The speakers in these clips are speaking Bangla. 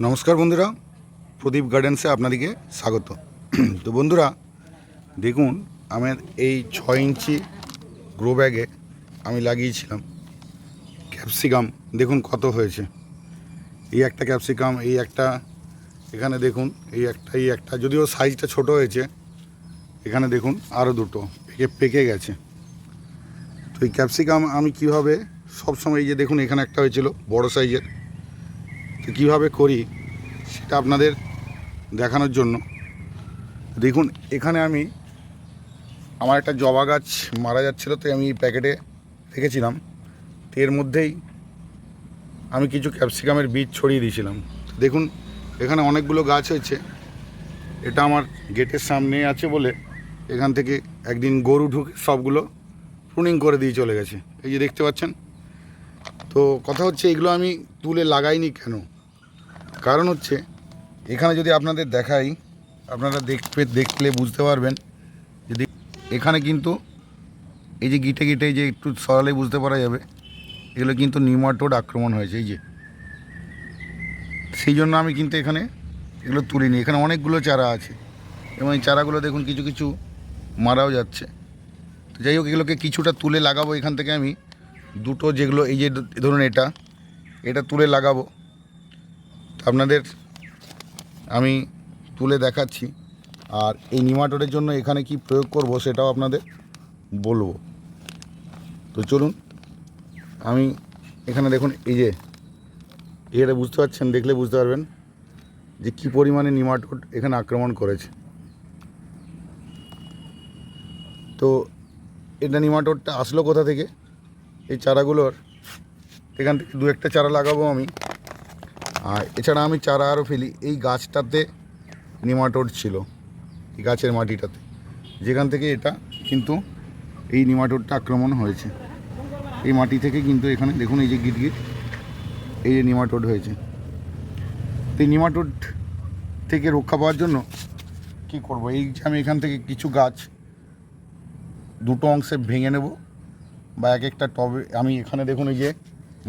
নমস্কার বন্ধুরা, প্রদীপ গার্ডেন্সে আপনাদেরকে স্বাগত। তো বন্ধুরা, দেখুন, আমার এই ছয় ইঞ্চি গ্রো ব্যাগে আমি লাগিয়েছিলাম ক্যাপসিকাম দেখুন কত হয়েছে। এই একটা ক্যাপসিকাম এই একটা, এখানে দেখুন, এই একটা এই একটা। যদিও সাইজটা ছোট হয়েছে, এখানে দেখুন আরও দুটো পেকে পেকে গেছে। তো এই ক্যাপসিকাম আমি কীভাবে, সবসময় এই যে দেখুন, এখানে একটা হয়েছিল বড় সাইজের কীভাবে করি সেটা আপনাদের দেখানোর জন্য। দেখুন, এখানে আমি আমার একটা জবা গাছ মারা যাচ্ছিল তো আমি প্যাকেটে রেখেছিলাম। তো এর মধ্যেই আমি কিছু ক্যাপসিকামের বীজ ছড়িয়ে দিয়েছিলাম। দেখুন, এখানে অনেকগুলো গাছ হয়েছে। এটা আমার গেটের সামনে আছে বলে এখান থেকে একদিন গরু ঢুকে সবগুলো প্রুনিং করে দিয়ে চলে গেছে। এই যে দেখতে পাচ্ছেন? তো কথা হচ্ছে, এগুলো আমি তুলে লাগাইনি কেন? কারণ হচ্ছে, এখানে যদি আপনাদের দেখাই, আপনারা দেখবে, দেখলে বুঝতে পারবেন যদি এখানে কিন্তু এই যে গিটে গিটে যে একটু সরালে বুঝতে পারা যাবে, এগুলো কিন্তু নিউমাটোড আক্রমণ হয়েছে, এই যে। সেই জন্য আমি কিন্তু এখানে এগুলো তুলিনি। এখানে অনেকগুলো চারা আছে। এবং এই চারাগুলো দেখুন, কিছু কিছু মারাও যাচ্ছে। তো যাই হোক, এগুলোকে কিছুটা তুলে লাগাবো এখান থেকে আমি। দুটো যেগুলো, এই যে ধরুন এটা এটা তুলে লাগাবো। আপনাদের আমি তুলে দেখাচ্ছি। আর এই নিমাটোডের জন্য এখানে কি প্রয়োগ করব সেটাও আপনাদের বলব। তো চলুন, আমি এখানে দেখুন, এই যে এটা বুঝতে পারছেন, দেখলে বুঝতে পারবেন যে কি পরিমাণে নিমাটোড এখানে আক্রমণ করেছে। তো এটা নিমাটোডটা আসলো কোথা থেকে? এই চারাগুলোর এখান থেকে দু একটা চারা লাগাবো আমি। আর এছাড়া আমি চারা আরও ফেলি। এই গাছটাতে নিমাটোড ছিল, এই গাছের মাটিটাতে। যেখান থেকে এটা কিন্তু এই নিমাটোডটা আক্রমণ হয়েছে। এই মাটি থেকে কিন্তু এখানে দেখুন এই যে গিটগিট এই যে নিমাটোড হয়েছে। এই নিমাটোড থেকে রক্ষা পাওয়ার জন্য কি করব? এই যে আমি এখান থেকে কিছু গাছ দুটো অংশে ভেঙে নেব বা এক একটা টবে, আমি এখানে দেখুন এই যে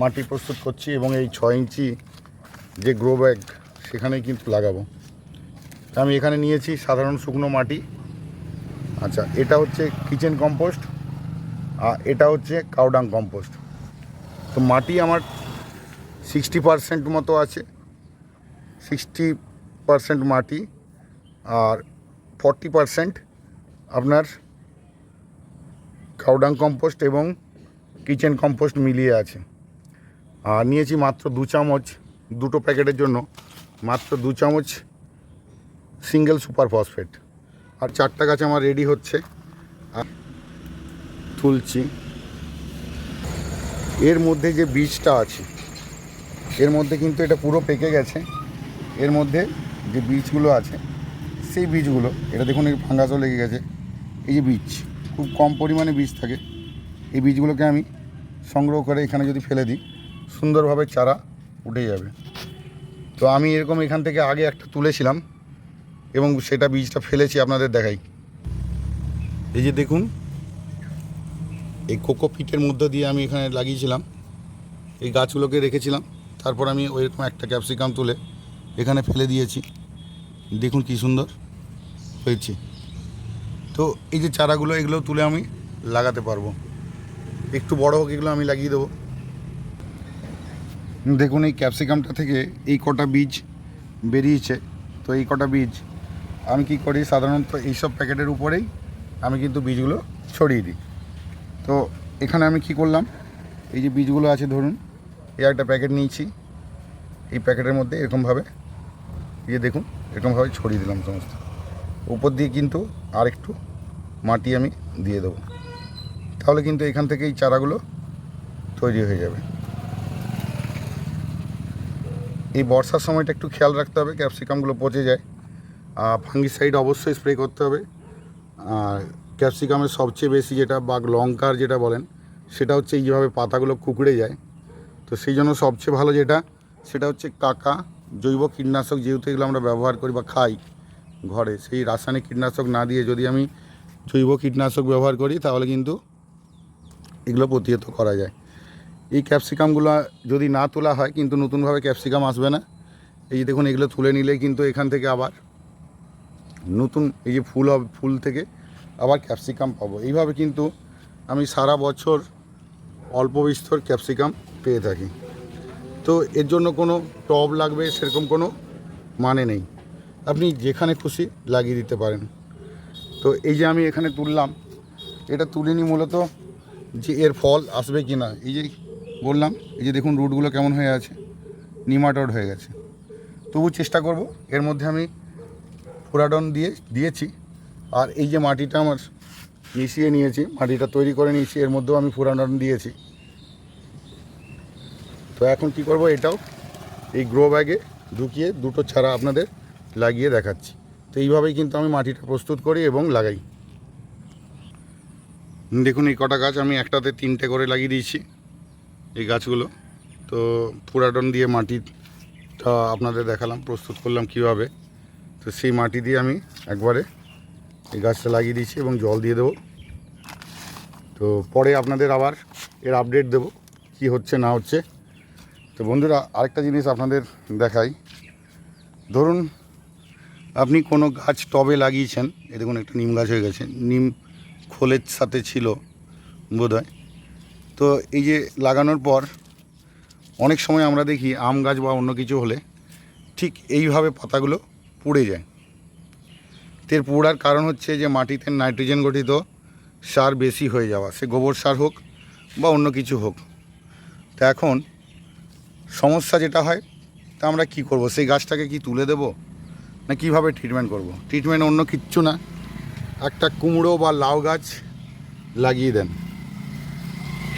মাটি প্রস্তুত করছি এবং এই ছয় ইঞ্চি যে গ্রো ব্যাগ সেখানেই কিন্তু লাগাবো। আমি এখানে নিয়েছি সাধারণ শুকনো মাটি। আচ্ছা এটা হচ্ছে কিচেন কম্পোস্ট আর এটা হচ্ছে কাউডাং কম্পোস্ট তো মাটি আমার সিক্সটি পারসেন্ট মতো আছে সিক্সটি পারসেন্ট মাটি আর ফর্টি পারসেন্ট আপনার কাউডাং কম্পোস্ট এবং কিচেন কম্পোস্ট মিলিয়ে আছে। আর নিয়েছি মাত্র দু চামচ দুটো প্যাকেটের জন্য, মাত্র দু চামচ সিঙ্গেল সুপার ফসফেট আর চারটা গাছ আমার রেডি হচ্ছে। আর তুলছি। এর মধ্যে যে বীজটা আছে, এর মধ্যে কিন্তু এটা পুরো পেকে গেছে। এর মধ্যে যে বীজগুলো আছে, সেই বীজগুলো, এটা দেখুন এই ফাঙ্গাসও লেগে গেছে। এই যে বীজ, খুব কম পরিমাণে বীজ থাকে। এই বীজগুলোকে আমি সংগ্রহ করে এখানে যদি ফেলে দিই সুন্দরভাবে চারা উঠে যাবে। তো আমি এরকম এখান থেকে আগে একটা তুলেছিলাম এবং সেটা বীজটা ফেলেছি, আপনাদের দেখাই। এই যে দেখুন, এই কোকোপিটের মধ্যে দিয়ে আমি এখানে লাগিয়েছিলাম। এই গাছগুলোকে রেখেছিলাম, তারপর আমি ওইরকম একটা ক্যাপসিকাম তুলে এখানে ফেলে দিয়েছি। দেখুন কি সুন্দর হয়েছে। তো এই যে চারাগুলো, এগুলো তুলে আমি লাগাতে পারব। একটু বড় হোক, এগুলো আমি লাগিয়ে দেবো। দেখুন, এই ক্যাপসিকামটা থেকে এই কটা বীজ বেরিয়েছে। তো এই কটা বীজ আমি কি করি, সাধারণত এইসব প্যাকেটের উপরেই আমি কিন্তু বীজগুলো ছড়িয়ে দিই। তো এখানে আমি কি করলাম, এই যে বীজগুলো আছে ধরুন, এই একটা প্যাকেট নিয়েছি, এই প্যাকেটের মধ্যে এরকমভাবে, এই যে দেখুন, এরকমভাবে ছড়িয়ে দিলাম সমস্ত। উপর দিয়ে কিন্তু আর একটু মাটি আমি দিয়ে দেবো। তাহলে কিন্তু এখান থেকে এই চারাগুলো তৈরি হয়ে যাবে। এই বর্ষার সময়টা একটু খেয়াল রাখতে হবে, ক্যাপসিকামগুলো পচে যায়। আর ফাঙ্গিসাইড অবশ্যই স্প্রে করতে হবে। আর ক্যাপসিকামের সবচেয়ে বেশি যেটা বা লঙ্কার যেটা বলেন, সেটা হচ্ছে এইভাবে পাতাগুলো কুকড়ে যায়। তো সেই জন্য সবচেয়ে ভালো যেটা, সেটা হচ্ছে কাকা জৈব কীটনাশক যেহেতু এগুলো আমরা ব্যবহার করি বা খাই ঘরে, সেই রাসায়নিক কীটনাশক না দিয়ে যদি আমি জৈব কীটনাশক ব্যবহার করি, তাহলে কিন্তু এগুলো প্রতিহত করা যায়। এই ক্যাপসিকামগুলো যদি না তোলা হয়, কিন্তু নতুনভাবে ক্যাপসিকাম আসবে না। এই যে দেখুন, এগুলো তুলে নিলে কিন্তু এখান থেকে আবার নতুন এই যে ফুল হবে, ফুল থেকে আবার ক্যাপসিকাম পাবো। এইভাবে কিন্তু আমি সারা বছর অল্প বিস্তর ক্যাপসিকাম পেয়ে থাকি। তো এর জন্য কোনো টব লাগবে, সেরকম কোনো মানে নেই। আপনি যেখানে খুশি লাগিয়ে দিতে পারেন। তো এই যে আমি এখানে তুললাম, এটা তুলিনি মূলত যে এর ফল আসবে কি না এই যে বললাম, এই যে দেখুন রুটগুলো কেমন হয়ে আছে, নিমাটড হয়ে গেছে। তবু চেষ্টা করব, এর মধ্যে আমি ফুরাডন দিয়ে, দিয়েছি। আর এই যে মাটিটা আমার মিশিয়ে নিয়েছি, মাটিটা তৈরি করে নিয়েছি, এর মধ্যেও আমি ফুরাডন দিয়েছি। তো এখন কি করব, এটাও এই গ্রো ব্যাগে ঢুকিয়ে দুটো ছাড়া আপনাদের লাগিয়ে দেখাচ্ছি। তো এইভাবেই কিন্তু আমি মাটিটা প্রস্তুত করি এবং লাগাই। দেখুন, এই কটা গাছ আমি একটাতে তিনটে করে লাগিয়ে দিয়েছি। এই গাছগুলো। তো পুরাডন দিয়ে মাটিটা আপনাদের দেখালাম, প্রস্তুত করলাম কীভাবে। তো সেই মাটি দিয়ে আমি একবারে এই গাছটা লাগিয়ে দিয়েছি এবং জল দিয়ে দেবো। তো পরে আপনাদের আবার এর আপডেট দেবো, কি হচ্ছে, না হচ্ছে। তো বন্ধুরা, আরেকটা জিনিস আপনাদের দেখাই। ধরুন, আপনি কোনো গাছ টবে লাগিয়েছেন এ দেখুন একটা নিম গাছ হয়ে গেছে। নিম খোলের সাথে ছিল বোধহয়। তো এই যে লাগানোর পর অনেক সময় আমরা দেখি আম গাছ বা অন্য কিছু হলে ঠিক এইভাবে পাতাগুলো পুড়ে যায়। তের পোড়ার কারণ হচ্ছে যে মাটিতে নাইট্রোজেন গঠিত সার বেশি হয়ে যাওয়া, সে গোবর সার হোক বা অন্য কিছু হোক। তা এখন সমস্যা যেটা হয়, তা আমরা কি করব? সেই গাছটাকে কি তুলে দেব না কীভাবে ট্রিটমেন্ট করব? ট্রিটমেন্ট অন্য কিচ্ছু না। একটা কুমড়ো বা লাউ গাছ লাগিয়ে দেন।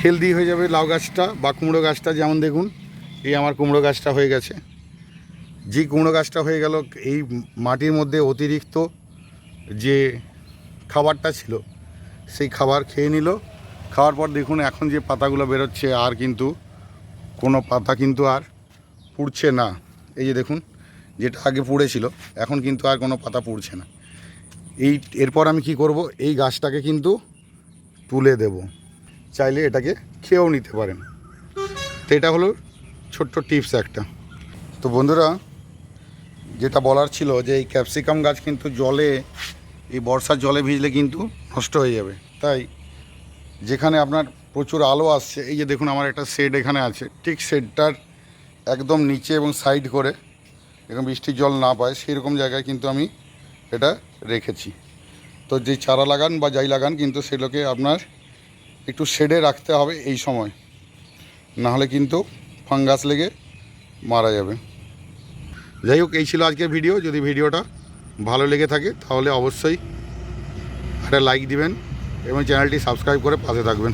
হেলদি হয়ে যাবে লাউ গাছটা বা কুমড়ো গাছটা যেমন দেখুন, এই আমার কুমড়ো গাছটা হয়ে গেছে। যে কুমড়ো গাছটা হয়ে গেল, এই মাটির মধ্যে অতিরিক্ত যে খাবারটা ছিল, সেই খাবার খেয়ে নিল। খাওয়ার পর দেখুন, এখন যে পাতাগুলো বেরোচ্ছে, আর কিন্তু কোনো পাতা কিন্তু আর পুড়ছে না। এই যে দেখুন, যেটা আগে পুড়েছিল, এখন কিন্তু আর কোনো পাতা পুড়ছে না। এই, এরপর আমি কি করব, এই গাছটাকে কিন্তু তুলে দেব। চাইলে এটাকে খেয়েও নিতে পারেন। তো এটা হলো ছোট্ট টিপস একটা। তো বন্ধুরা, যেটা বলার ছিল যে এই ক্যাপসিকাম গাছ কিন্তু জলে, এই বর্ষার জলে ভিজলে কিন্তু নষ্ট হয়ে যাবে। তাই যেখানে আপনার প্রচুর আলো আসছে, এই যে দেখুন আমার একটা শেড এখানে আছে, ঠিক শেডটার একদম নিচে এবং সাইড করে এরকম বৃষ্টির জল না পায়, সেরকম জায়গায় কিন্তু আমি এটা রেখেছি। তো যে চারা লাগান বা যাই লাগান, কিন্তু সেগুলোকে আপনার একটু শেডে রাখতে হবে এই সময়। না হলে কিন্তু ফাঙ্গাস লেগে মারা যাবে। যাই হোক, এই ছিল আজকের ভিডিও। যদি ভিডিওটা ভালো লেগে থাকে, তাহলে অবশ্যই একটা লাইক দিবেন এবং চ্যানেলটি সাবস্ক্রাইব করে পাশে থাকবেন।